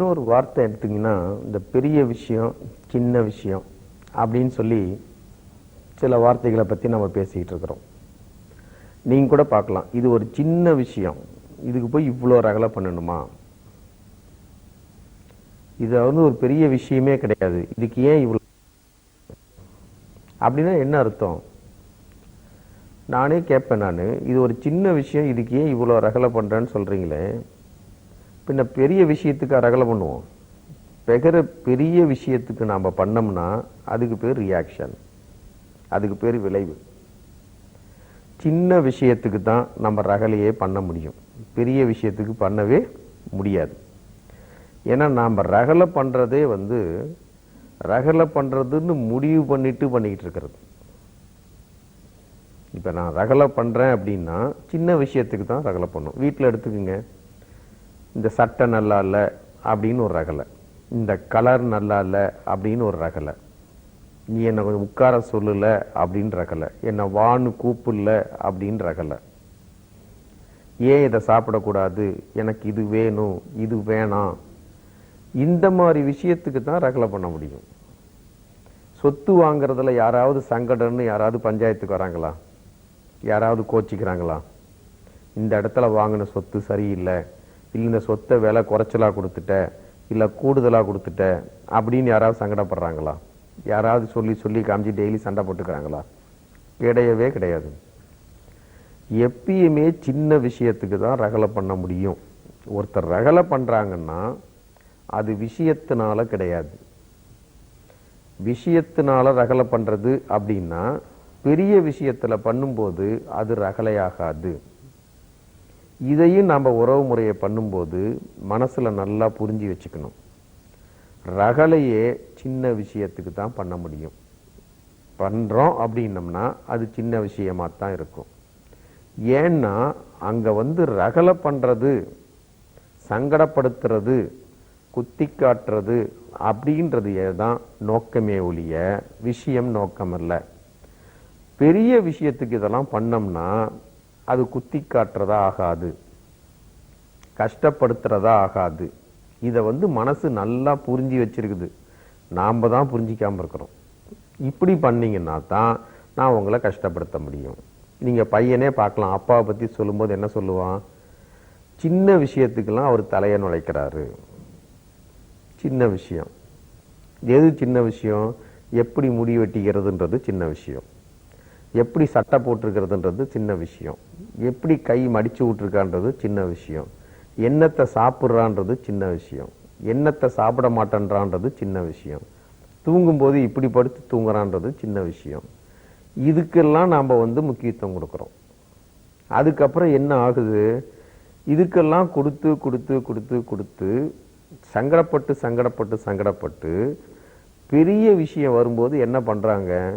இன்னொரு வார்த்தை எடுத்தீங்கன்னா இந்த பெரிய விஷயம் சின்ன விஷயம் அப்படின்னு சொல்லி சில வார்த்தைகளை பற்றி நம்ம பேசிக்கிட்டு இருக்கிறோம். நீங்கள் கூட பார்க்கலாம். இது ஒரு சின்ன விஷயம். இதுக்கு போய் இவ்வளோ ரகலை பண்ணணுமா? இது வந்து ஒரு பெரிய விஷயமே கிடையாது. இதுக்கு ஏன் இவ்வளோ அப்படின்னா என்ன அர்த்தம்? நானே கேட்பேன் நான். இது ஒரு சின்ன விஷயம். இதுக்கு ஏன் இவ்வளோ ரகலை பண்ணுறேன்னு சொல்கிறீங்களே பின்ன பெரிய விஷயத்துக்கு அரகலை பண்ணுவோம். பெகர பெரிய விஷயத்துக்கு நாம் பண்ணோம்னா அதுக்கு பேர் ரியாக்ஷன் அதுக்கு பேர் விளைவு. சின்ன விஷயத்துக்கு தான் நம்ம ரகலையே பண்ண முடியும். பெரிய விஷயத்துக்கு பண்ணவே முடியாது. ஏன்னா நாம் ரகலை பண்ணுறதே வந்து ரகலை பண்ணுறதுன்னு முடிவு பண்ணிட்டு பண்ணிக்கிட்டு இருக்கிறது. இப்போ நான் ரகலை பண்ணுறேன் அப்படின்னா சின்ன விஷயத்துக்கு தான் ரகலை பண்ணும். வீட்டில் எடுத்துக்கோங்க. இந்த சட்டை நல்லா இல்லை அப்படின்னு ஒரு ரகலை. இந்த கலர் நல்லா இல்லை அப்படின்னு ஒரு ரகலை. நீ என்னை கொஞ்சம் உட்கார சொல்லலை அப்படின்னு ரகலை. என்னை வான்னு கூப்பிடல அப்படின்னு ரகலை. ஏன் இதை சாப்பிடக்கூடாது? எனக்கு இது வேணும் இது வேணாம். இந்த மாதிரி விஷயத்துக்கு தான் ரகலை பண்ண முடியும். சொத்து வாங்குறதுல யாராவது சங்கடன்னு யாராவது பஞ்சாயத்துக்கு வராங்களா? யாராவது கோச்சிக்கிறாங்களா? இந்த இடத்துல வாங்கின சொத்து சரியில்லை. இல்லை இந்த சொத்தை விலை குறைச்சலா கொடுத்துட்ட இல்லை கூடுதலாக கொடுத்துட்ட அப்படின்னு யாராவது சங்கடப்படுறாங்களா? யாராவது சொல்லி சொல்லி காமிச்சு டெய்லி சண்டை போட்டுக்கிறாங்களா? கிடையவே கிடையாது. எப்பயுமே சின்ன விஷயத்துக்கு தான் ரகலை பண்ண முடியும். ஒருத்தர் ரகலை பண்றாங்கன்னா அது விஷயத்தினால கிடையாது. விஷயத்தினால ரகலை பண்றது அப்படின்னா பெரிய விஷயத்துல பண்ணும்போது அது ரகலையாகாது. இதையும் நம்ம உறவு முறையை பண்ணும்போது மனசில் நல்லா புரிஞ்சு வச்சுக்கணும். ரகலையே சின்ன விஷயத்துக்கு தான் பண்ண முடியும். பண்ணுறோம் அப்படின்னம்னா அது சின்ன விஷயமாக தான் இருக்கும். ஏன்னா அங்கே வந்து ரகலை பண்ணுறது சங்கடப்படுத்துறது குத்தி காட்டுறது அப்படின்றது தான் நோக்கமே ஒழிய விஷயம் நோக்கம் இல்லை பெரிய விஷயத்துக்கு இதெல்லாம் பண்ணோம்னா அது குத்தி காட்டுறதா ஆகாது. கஷ்டப்படுத்துறதா ஆகாது. இதை வந்து மனசு நல்லா புரிஞ்சு வச்சிருக்குது. நாம் தான் புரிஞ்சிக்காமல் இருக்கிறோம். இப்படி பண்ணீங்கன்னா தான் நான் உங்களை கஷ்டப்படுத்த முடியும். நீங்கள் பையனே பார்க்கலாம். அப்பாவை பற்றி சொல்லும்போது என்ன சொல்லுவான்? சின்ன விஷயத்துக்கெல்லாம் அவர் தலையை நுழைக்கிறாரு. சின்ன விஷயம். எது சின்ன விஷயம்? எப்படி முடி வெட்டிக்கிறதுன்றது சின்ன விஷயம். எப்படி சட்டை போட்டிருக்கிறதுன்றது சின்ன விஷயம். எப்படி கை மடித்து விட்ருக்கான்றது சின்ன விஷயம். எண்ணத்தை சாப்பிட்றான்றது சின்ன விஷயம். எண்ணத்தை சாப்பிட மாட்டேன்றான்றது சின்ன விஷயம். தூங்கும்போது இப்படி படுத்து தூங்குறான்றது சின்ன விஷயம். இதுக்கெல்லாம் நாம் வந்து முக்கியத்துவம் கொடுக்குறோம். அதுக்கப்புறம் என்ன ஆகுது? இதுக்கெல்லாம் கொடுத்து கொடுத்து கொடுத்து கொடுத்து சங்கடப்பட்டு சங்கடப்பட்டு சங்கடப்பட்டு பெரிய விஷயம் வரும்போது என்ன பண்ணுறாங்க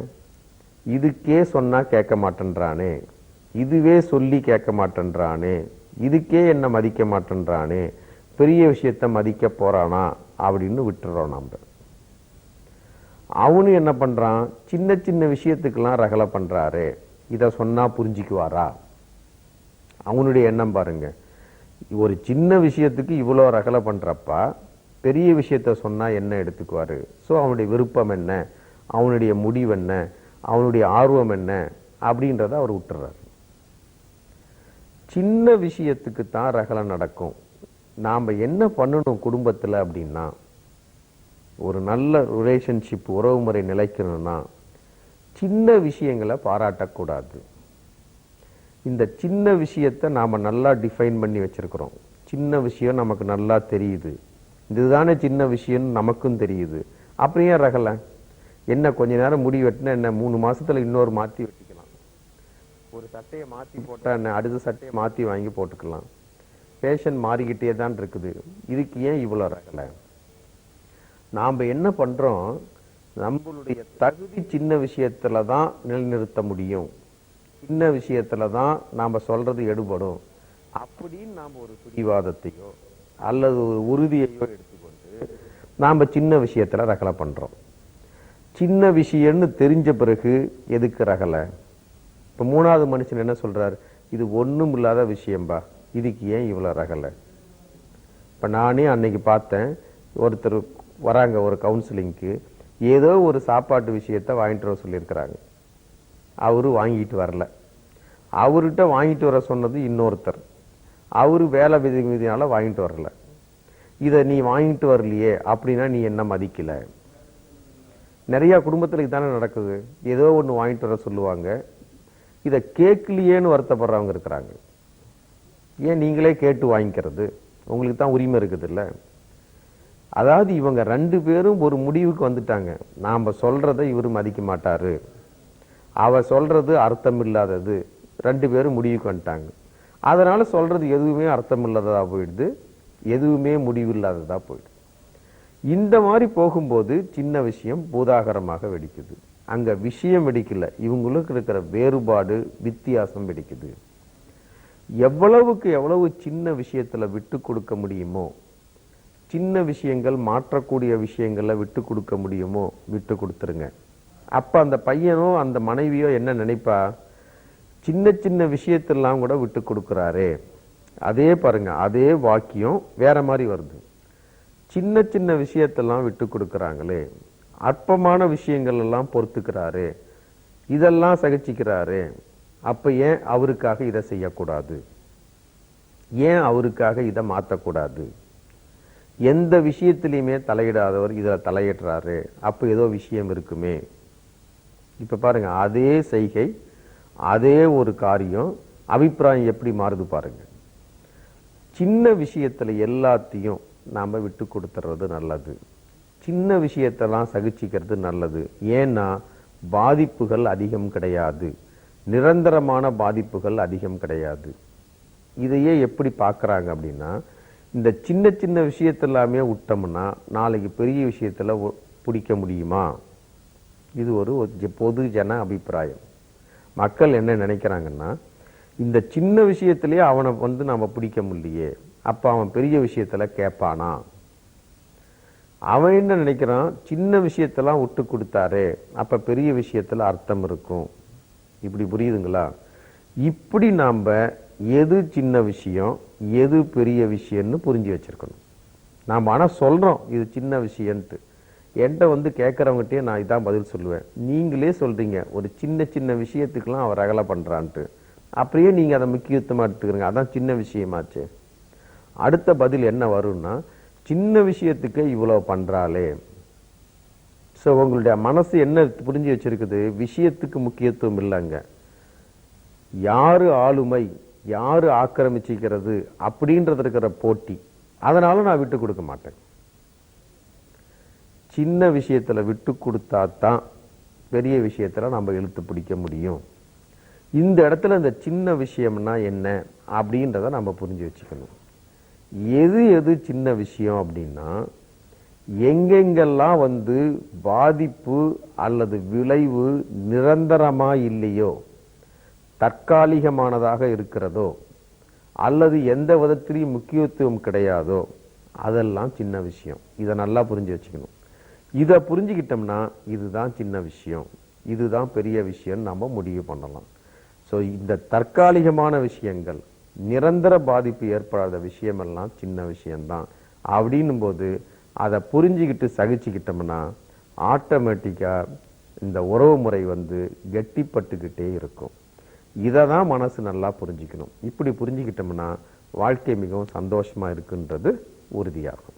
இதுக்கே சொன்னால் கேட்க மாட்டேன்றானே. இதுவே சொல்லி கேட்க மாட்டேன்றானே இதுக்கே என்ன மதிக்க மாட்டேன்றானே பெரிய விஷயத்தை மதிக்க போறானா அப்படின்னு விட்டுறோம் நாம். அவனும் என்ன பண்றான்? சின்ன சின்ன விஷயத்துக்கெல்லாம் ரகலை பண்றாரு இதை சொன்னால் புரிஞ்சுக்குவாரா? அவனுடைய எண்ணம் பாருங்க. ஒரு சின்ன விஷயத்துக்கு இவ்வளோ ரகலை பண்றப்ப பெரிய விஷயத்த சொன்னால் என்ன எடுத்துக்குவார்? ஸோ அவனுடைய விருப்பம் என்ன? அவனுடைய முடிவு என்ன? அவனுடைய ஆர்வம் என்ன? அப்படின்றத அவர் விட்டுறாரு. சின்ன விஷயத்துக்கு தான் ரகலை நடக்கும். நாம் என்ன பண்ணணும் குடும்பத்தில் அப்படின்னா ஒரு நல்ல ரிலேஷன்ஷிப் உறவுமுறை நிலைக்கணும்னா சின்ன விஷயங்களை பாராட்டக்கூடாது. இந்த சின்ன விஷயத்தை நாம் நல்லா டிஃபைன் பண்ணி வச்சிருக்கிறோம். சின்ன விஷயம் நமக்கு நல்லா தெரியுது. இதுதானே சின்ன விஷயம்னு நமக்கும் தெரியுது. அப்புறம் ஏன் ரகலை என்ன கொஞ்ச நேரம் முடி வெட்டினா என்ன மூணு மாசத்துல இன்னொரு மாற்றி வெட்டிக்க ஒரு சட்டையை மாத்தி போட்டா என்ன அடுத்த சட்டையை மாத்தி வாங்கி போட்டுக்கலாம். ஃபேஷன் மாறிக்கிட்டே தான் இருக்குது. இதுக்கு ஏன் இவ்வளோ ரகலை? நாம் என்ன பண்றோம்? நம்மளுடைய தகுதி சின்ன விஷயத்துல தான் நிலைநிறுத்த முடியும். சின்ன விஷயத்துல தான் நாம சொல்றது எடுபடும். அப்படின்னு நாம் ஒரு பிடிவாதத்தையோ அல்லது ஒரு உறுதியையோ எடுத்துக்கொண்டு நாம சின்ன விஷயத்துல ரகலை பண்றோம். சின்ன விஷயம்னு தெரிஞ்ச பிறகு எதுக்கு ரகலை? இப்போ மூணாவது மனுஷன் என்ன சொல்றாரு? இது ஒண்ணும் இல்லாத விஷயம்பா. இதுக்கு ஏன் இவ்வளவு ரகலை? இப்போ நானே அன்னைக்கு பார்த்தேன் ஒருத்தர் வராங்க ஒரு கவுன்சிலிங்க்கு ஏதோ ஒரு சாப்பாட்டு விஷயத்த வாங்கிட்டு வர சொல்லியிருக்கிறாங்க. அவரு வாங்கிட்டு வரல. அவர்கிட்ட வாங்கிட்டு வர சொன்னது இன்னொருத்தர். அவரு வேலை விதி விதினால வாங்கிட்டு வரல. இதை நீ வாங்கிட்டு வரலையே அப்படின்னா நீ என்ன மதிக்கல? நிறையா குடும்பத்தில் தானே நடக்குது. ஏதோ ஒண்ணு வாங்கிட்டு வர சொல்லுவாங்க. இதை கேட்கலையேன்னு வருத்தப்படுறவங்க இருக்கிறாங்க. ஏன் நீங்களே கேட்டு வாங்கிக்கிறது? உங்களுக்கு தான் உரிமை இருக்குது இல்லை அதாவது இவங்க ரெண்டு பேரும் ஒரு முடிவுக்கு வந்துட்டாங்க. நாம் சொல்கிறத இவர் மதிக்க மாட்டார். அவ சொல்கிறது அர்த்தம் இல்லாதது ரெண்டு பேரும் முடிவுக்கு வந்துட்டாங்க. அதனால் சொல்கிறது எதுவுமே அர்த்தம் இல்லாததாக போயிடுது. எதுவுமே முடிவு போயிடுது. இந்த மாதிரி போகும்போது சின்ன விஷயம் பூதாகரமாக வெடிக்குது. அங்க விஷயம் வெடிக்கல. இவங்களுக்கு இருக்கிற வேறுபாடு வித்தியாசம் வெடிக்குது. எவ்வளவுக்கு எவ்வளவு சின்ன விஷயத்துல விட்டு கொடுக்க முடியுமோ சின்ன விஷயங்கள் மாற்றக்கூடிய விஷயங்களில் விட்டு கொடுக்க முடியுமோ விட்டு கொடுத்துருங்க. அப்ப அந்த பையனோ அந்த மனைவியோ என்ன நினைப்பா? சின்ன சின்ன விஷயத்தெல்லாம் கூட விட்டு கொடுக்குறாரே. அதே பாருங்க அதே வாக்கியம் வேற மாதிரி வருது. சின்ன சின்ன விஷயத்தெல்லாம் விட்டு கொடுக்குறாங்களே. அற்பமான விஷயங்கள் எல்லாம் பொறுத்துக்கிறாரு இதெல்லாம் சகிச்சிக்கிறாரு அப்போ ஏன் அவருக்காக இதை செய்யக்கூடாது? ஏன் அவருக்காக இதை மாற்றக்கூடாது எந்த விஷயத்திலையுமே தலையிடாதவர் இதில் தலையிடுறாரு அப்போ ஏதோ விஷயம் இருக்குமே? இப்போ பாருங்கள் அதே செய்கை அதே ஒரு காரியம் அபிப்பிராயம் எப்படி மாறுது பாருங்கள் சின்ன விஷயத்தில் எல்லாத்தையும் நாம் விட்டு கொடுத்துறது நல்லது. சின்ன விஷயத்தெல்லாம் சகிச்சிக்கிறது நல்லது. ஏன்னா பாதிப்புகள் அதிகம் கிடையாது. நிரந்தரமான பாதிப்புகள் அதிகம் கிடையாது. இதையே எப்படி பார்க்குறாங்க அப்படின்னா இந்த சின்ன சின்ன விஷயத்தெல்லாமே விட்டோம்னா நாளைக்கு பெரிய விஷயத்துல ஒ- பிடிக்க முடியுமா? இது ஒரு பொது ஜன அபிப்பிராயம். மக்கள் என்ன நினைக்கிறாங்கன்னா இந்த சின்ன விஷயத்திலேயே அவனை வந்து நம்ம பிடிக்க முடியே அப்போ அவன் பெரிய விஷயத்தில் கேட்பானா? அவன் என்ன நினைக்கிறான்? சின்ன விஷயத்தெல்லாம் விட்டு கொடுத்தாரே. அப்போ பெரிய விஷயத்தில் அர்த்தம் இருக்கும். இப்படி புரியுதுங்களா? இப்படி நாம் எது சின்ன விஷயம் எது பெரிய விஷயம்னு புரிஞ்சு வச்சிருக்கணும். நாம் ஆனால் சொல்கிறோம் இது சின்ன விஷயம்ட்டு என்கிட்ட வந்து கேட்குறவங்ககிட்டயே நான் இதான் பதில் சொல்லுவேன். நீங்களே சொல்கிறீங்க ஒரு சின்ன சின்ன விஷயத்துக்கெலாம் அவர் அகலை பண்ணுறான்ட்டு அப்படியே நீங்கள் அதை முக்கியத்துவமாக எடுத்துக்கிறீங்க. அதான் சின்ன விஷயமாச்சே. அடுத்த பதில் என்ன வரும்னா சின்ன விஷயத்துக்கு இவ்வளோ பண்ணுறாளே ஸோ உங்களுடைய மனசு என்ன புரிஞ்சு வச்சிருக்குது? விஷயத்துக்கு முக்கியத்துவம் இல்லைங்க. யார் ஆளுமை? யார் ஆக்கிரமிச்சிக்கிறது? அப்படின்றது இருக்கிற போட்டி. அதனால் நான் விட்டு கொடுக்க மாட்டேன். சின்ன விஷயத்துல விட்டு கொடுத்தா தான் பெரிய விஷயத்துல நம்ம இழுத்து பிடிக்க முடியும். இந்த இடத்துல இந்த சின்ன விஷயம்னா என்ன? அப்படின்றத நம்ம புரிஞ்சு வச்சுக்கணும். எது எது சின்ன விஷயம் அப்படின்னா எங்கெங்கெல்லாம் வந்து பாதிப்பு அல்லது விளைவு நிரந்தரமாக இல்லையோ தற்காலிகமானதாக இருக்கிறதோ அல்லது எந்த விதத்திலையும் முக்கியத்துவம் கிடையாதோ அதெல்லாம் சின்ன விஷயம். இதை நல்லா புரிஞ்சு வச்சுக்கணும். இதை புரிஞ்சுக்கிட்டோம்னா இதுதான் சின்ன விஷயம். இதுதான் பெரிய விஷயம் நம்ம முடிவு பண்ணலாம். ஸோ இந்த தற்காலிகமான விஷயங்கள் நிரந்தர பாதிப்பு ஏற்படாத விஷயமெல்லாம் சின்ன விஷயம்தான். அப்படின்னும் போது அதை புரிஞ்சுக்கிட்டு சகிச்சுக்கிட்டோம்னா ஆட்டோமேட்டிக்காக இந்த உறவு முறை வந்து கெட்டிப்பட்டுக்கிட்டே இருக்கும். இதை தான் மனசு நல்லா புரிஞ்சுக்கணும். இப்படி புரிஞ்சுக்கிட்டோம்னா வாழ்க்கை மிகவும் சந்தோஷமாக இருக்குன்றது உறுதியாகும்.